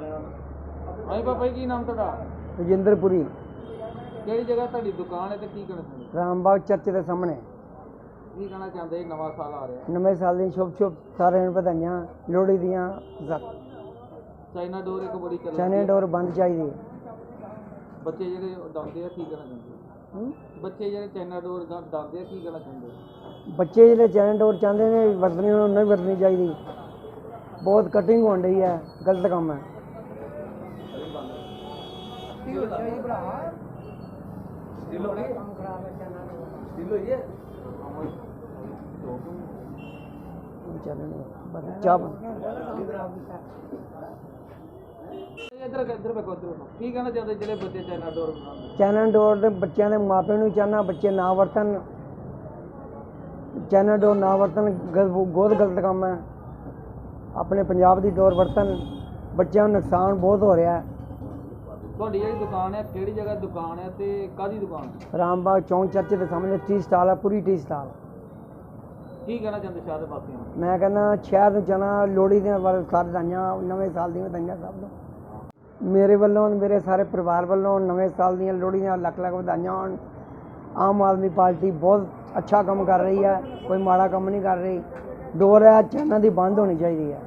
ਭਾਈ ਕੀ ਨਾਮ ਤੁਹਾਡਾ? ਰਜਿੰਦਰਪੁਰੀ। ਕਿਹੜੀ ਜਗ੍ਹਾ ਤੁਹਾਡੀ ਦੁਕਾਨ ਹੈ ਤੇ ਕੀ ਕਹਿਣਾ ਚਾਹੁੰਦੇ ਰਾਮਬਾਗ ਚਰਚ ਦੇ ਸਾਹਮਣੇ। ਕੀ ਕਹਿਣਾ ਚਾਹੁੰਦੇ ਨਵਾਂ ਸਾਲ ਆ ਰਿਹਾ। ਨਵੇਂ ਸਾਲ ਦੀਆਂ ਸ਼ੁਭ ਸ਼ੁਭ ਸਾਰਿਆਂ ਨੂੰ ਵਧਾਈਆਂ ਲੋਹੜੀ ਦੀਆਂ ਚਾਈਨਾ ਡੋਰ ਇੱਕ ਬੜੀ ਚੱਲ ਚੈਨੇ ਡੋਰ ਬੰਦ ਚਾਹੀਦੀ ਬੱਚੇ ਜਿਹੜੇ ਡਾਂਦੇ ਆ ਕੀ ਕਹਿਣਾ ਚਾਹੁੰਦੇ ਹਮ? ਬੱਚੇ ਜਿਹੜੇ ਚਾਈਨਾ ਡੋਰ ਡਾਂਦੇ ਆ ਕੀ ਕਹਿਣਾ ਚਾਹੁੰਦੇ ਬੱਚੇ ਜਿਹੜੇ ਚੈਨੇ ਡੋਰ ਚਾਹੁੰਦੇ ਨੇ ਵਰਤਣੀ ਉਹਨਾਂ ਨੂੰ ਨਹੀਂ ਵਰਤਣੀ ਚਾਹੀਦੀ। ਬਹੁਤ ਕਟਿੰਗ ਹੋਣ ਰਹੀ ਹੈ ਗਲਤ ਕੰਮ ਹੈ। ਇੱਧਰ ਇੱਧਰ ਇੱਧਰ ਕੀ ਕਹਿਣਾ ਚਾਹੁੰਦੇ ਜਿਹੜੇ ਬੱਚੇ ਚਾਈਨਾ ਡੋਰ ਬਣਾਉਂਦੇ ਚੈਨਲ ਡੋਰ ਦੇ ਬੱਚਿਆਂ ਦੇ ਮਾਪਿਆਂ ਨੂੰ ਚਾਹਨਾ ਬੱਚੇ ਨਾ ਵਰਤਣ। ਚੈਨਲ ਡੋਰ ਨਾ ਵਰਤਣ ਗਲ- ਬਹੁਤ ਗਲਤ ਕੰਮ ਹੈ। ਆਪਣੇ ਪੰਜਾਬ ਦੀ ਡੋਰ ਵਰਤਣ ਬੱਚਿਆਂ ਨੂੰ ਨੁਕਸਾਨ ਬਹੁਤ ਹੋ ਰਿਹਾ ਹੈ। ਤੁਹਾਡੀ ਜਿਹੜੀ ਦੁਕਾਨ ਹੈ ਕਿਹੜੀ ਜਗ੍ਹਾ ਦੁਕਾਨ ਹੈ ਤੇ ਕਾਦੀ ਦੁਕਾਨ ਹੈ? ਰਾਮਬਾਗ ਚੌਂਕ ਚਰਚ ਦੇ ਸਾਹਮਣੇ ਟੀ ਸਟਾਲ ਹੈ ਪੂਰੀ ਟੀ ਸਟਾਲ। ਕੀ ਕਹਿਣਾ ਚਾਹੁੰਦੇ ਸ਼ਹਿਰ ਦੇ ਵਾਸੀਆਂ ਨੂੰ? ਮੈਂ ਕਹਿੰਦਾ ਸ਼ਹਿਰ ਨੂੰ ਜਾਣਾ ਲੋਹੜੀ ਦੀਆਂ ਵੱਲ ਸਾਰੇ ਵਧਾਈਆਂ ਨਵੇਂ ਸਾਲ ਦੀਆਂ ਵਧਾਈਆਂ ਸਭ ਨੂੰ। ਮੇਰੇ ਵੱਲੋਂ ਮੇਰੇ ਸਾਰੇ ਪਰਿਵਾਰ ਵੱਲੋਂ ਨਵੇਂ ਸਾਲ ਦੀਆਂ ਲੋਹੜੀ ਦੀਆਂ ਲੱਖ ਲੱਖ ਵਧਾਈਆਂ ਹੋਣ। ਆਮ ਆਦਮੀ ਪਾਰਟੀ ਬਹੁਤ ਅੱਛਾ ਕੰਮ ਕਰ ਰਹੀ ਹੈ ਕੋਈ ਮਾੜਾ ਕੰਮ ਨਹੀਂ ਕਰ ਰਹੀ। ਡੋਰ ਹੈ ਚੈਨਲ ਦੀ ਬੰਦ ਹੋਣੀ ਚਾਹੀਦੀ ਹੈ।